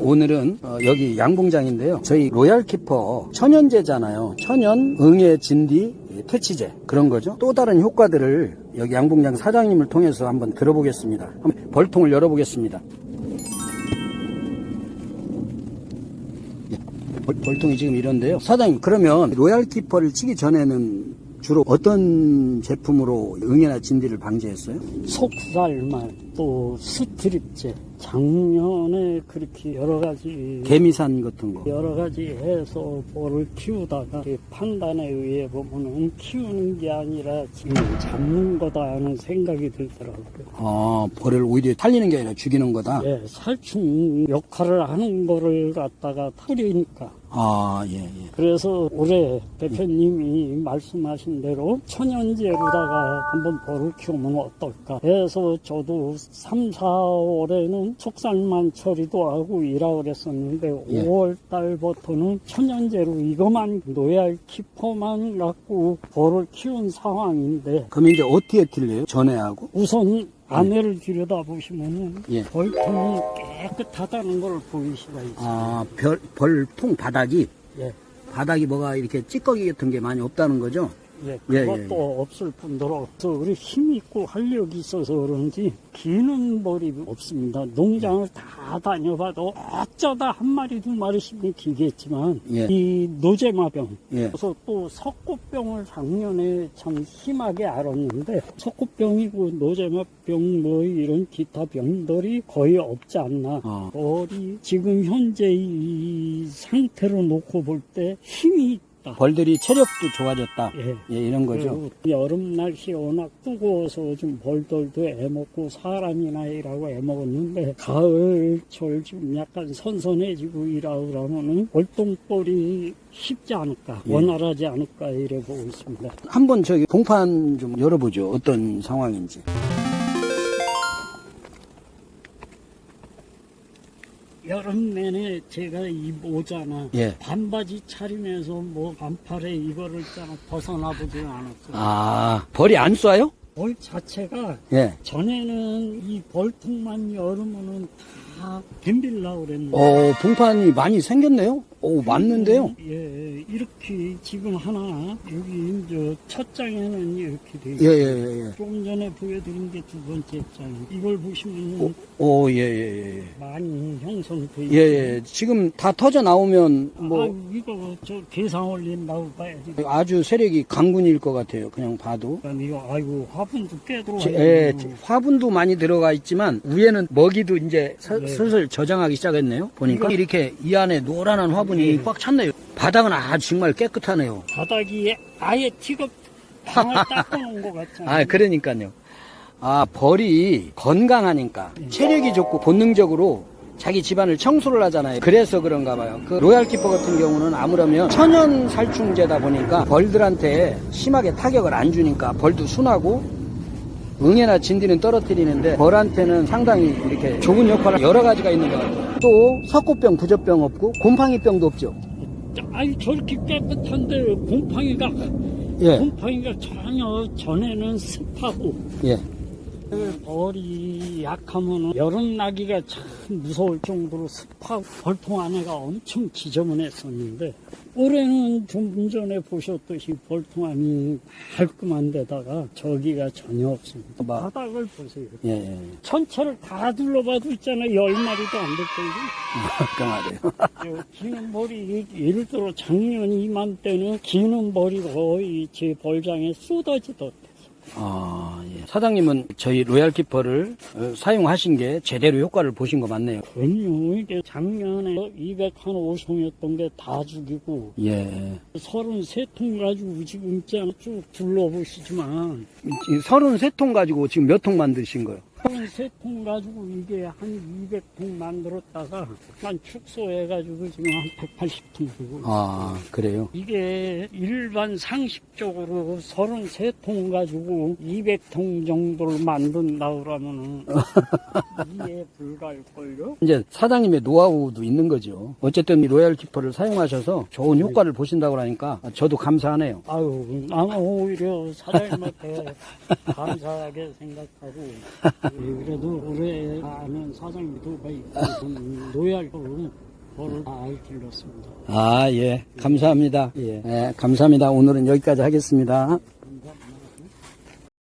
오늘은 어, 여기 양봉장인데요. 저희 로얄키퍼 천연제잖아요. 천연 응애 진디 퇴치제 그런 거죠. 또 다른 효과들을 여기 양봉장 사장님을 통해서 한번 들어보겠습니다. 한번 벌통을 열어보겠습니다. 예, 벌, 벌통이 지금 이런데요. 사장님 그러면 로얄키퍼를 치기 전에는 주로 어떤 제품으로 응애나 진디를 방지했어요? 속살말 또 스트립제 작년에 그렇게 여러 가지 개미산 같은 거. 여러 가지 해서 볼을 키우다가 이 판단에 의해 보면은 키우는 게 아니라 지금 잡는 거다 하는 생각이 들더라고요. 아, 벌을 오히려 살리는 게 아니라 죽이는 거다. 예, 살충 역할을 하는 거를 갖다가 뿌리니까. 아, 예, 예. 그래서 올해 대표님이 말씀하신 대로 천연제로다가 한번 벌을 키우면 어떨까 해서 저도 3, 4월에는 속살만 처리도 하고 일하 그랬었는데 예. 5월 달부터는 천연제로 이것만 노얄 키퍼만 갖고 벌을 키운 상황인데 그럼 이제 어떻게 틀려요? 전에하고? 우선 안에를 들여다 보시면은 예. 벌통이 깨끗하다는 걸 보일 수가 있어요. 아, 별, 벌통 바닥이, 예. 바닥이 뭐가 이렇게 찌꺼기 같은 게 많이 없다는 거죠? 예, 예, 그것도 예, 없을 뿐더러 저 우리 힘 있고 활력이 있어서 그런지 기는 벌이 없습니다. 농장을 다 다녀봐도 어쩌다 한 마리 두 마리씩은 기겠지만 예. 이 노제마병 예. 그래서 또 석고병을 작년에 참 심하게 알았는데 석고병이고 노제마병 뭐 이런 기타 병들이 거의 없지 않나 어. 벌이 지금 현재 이 상태로 놓고 볼 때 힘이 있다. 벌들이 체력도 좋아졌다. 예. 예, 이런 거죠. 그리고 여름 날씨 워낙 뜨거워서 좀 벌들도 애먹고 사람이나 일하고 애먹었는데 가을 철좀 약간 선선해지고 일하고 그러면은 월동벌이 쉽지 않을까 예. 원활하지 않을까 이래 보고 있습니다. 한번 저기 봉판 좀 열어보죠. 어떤 상황인지. 여름 내내 제가 이 모자나 예. 반바지 차림에서 뭐 반팔에 이거를 있잖아 벗어나보지는 않았어요. 아, 벌이 안 쏴요? 벌 자체가 예. 전에는 이 벌통만 열으면은 다 뱀빌라 그랬는데 어, 봉판이 많이 생겼네요? 오, 맞는데요? 예, 이렇게 지금 하나 여기 저첫 장에는 이렇게 돼 예, 있어요. 예, 예. 조금 전에 보여드린 게 두 번째 장. 이걸 보시면 오, 예, 예, 예. 많이 형성돼 예, 예. 지금 다 터져 나오면 뭐 아, 이거 저 계산 올린다고 봐야지. 아주 세력이 강군일 것 같아요. 그냥 봐도. 이거 아이고 화분도 꽤 들어와. 제- 예, 화분도 많이 들어가 있지만 위에는 먹이도 이제 서- 네. 슬슬 저장하기 시작했네요. 보니까 이렇게 이 안에 노란한 화분이 네. 꽉 찼네요. 바닥은 아주 정말 깨끗하네요. 바닥이 아예 티가 방을 닦아놓은 것 같잖아요. 아, 그러니까요. 아, 벌이 건강하니까 체력이 좋고 본능적으로 자기 집안을 청소를 하잖아요. 그래서 그런가 봐요. 그 로얄키퍼 같은 경우는 아무러면 천연 살충제다 보니까 벌들한테 심하게 타격을 안 주니까 벌도 순하고 응애나 진디는 떨어뜨리는데 벌한테는 상당히 이렇게 좋은 역할을 여러 가지가 있는 것 같아요. 또 석고병, 부적병 없고 곰팡이병도 없죠. 아니 저렇게 깨끗한데 곰팡이가 예, 곰팡이가 전혀 전에는 습하고 예. 벌이 약하면 여름 나기가 참 무서울 정도로 습하고 벌통 안에가 엄청 지저분했었는데 올해는 좀 전에 보셨듯이 벌통 안이 말끔한 데다가 저기가 전혀 없습니다. 막- 바닥을 보세요. 예, 예. 전체를 다 둘러봐도 있잖아요. 열 마리도 안될 말이에요. 저 기는 벌이 예를 들어 작년 이맘때는 기는 벌이 거의 제 벌장에 쏟아지던 아, 예. 사장님은 저희 로얄 키퍼를 어, 사용하신 게 제대로 효과를 보신 거 맞네요. 그럼요. 이게 작년에 205송이었던 게 다 죽이고 예. 33통 가지고 지금 있잖아 쭉 둘러보시지만 이 33통 가지고 지금 몇 통 만드신 거예요? 33통 가지고 이게 한 200통 만들었다가 한 축소해가지고 지금 한 180통 되고 아, 그래요? 이게 일반 상식적으로 33통 가지고 200통 정도를 만든다 그러면은 이해 불가할걸요? 이제 사장님의 노하우도 있는 거죠. 어쨌든 이 로얄 키퍼를 사용하셔서 좋은 효과를 보신다고 하니까 저도 감사하네요. 아유, 나는 오히려 사장님한테 감사하게 생각하고 예, 그래도 올해 아는 사장님도 노열로 벌을 잘 길렀습니다. 아, 예. 감사합니다. 예. 예, 감사합니다. 오늘은 여기까지 하겠습니다.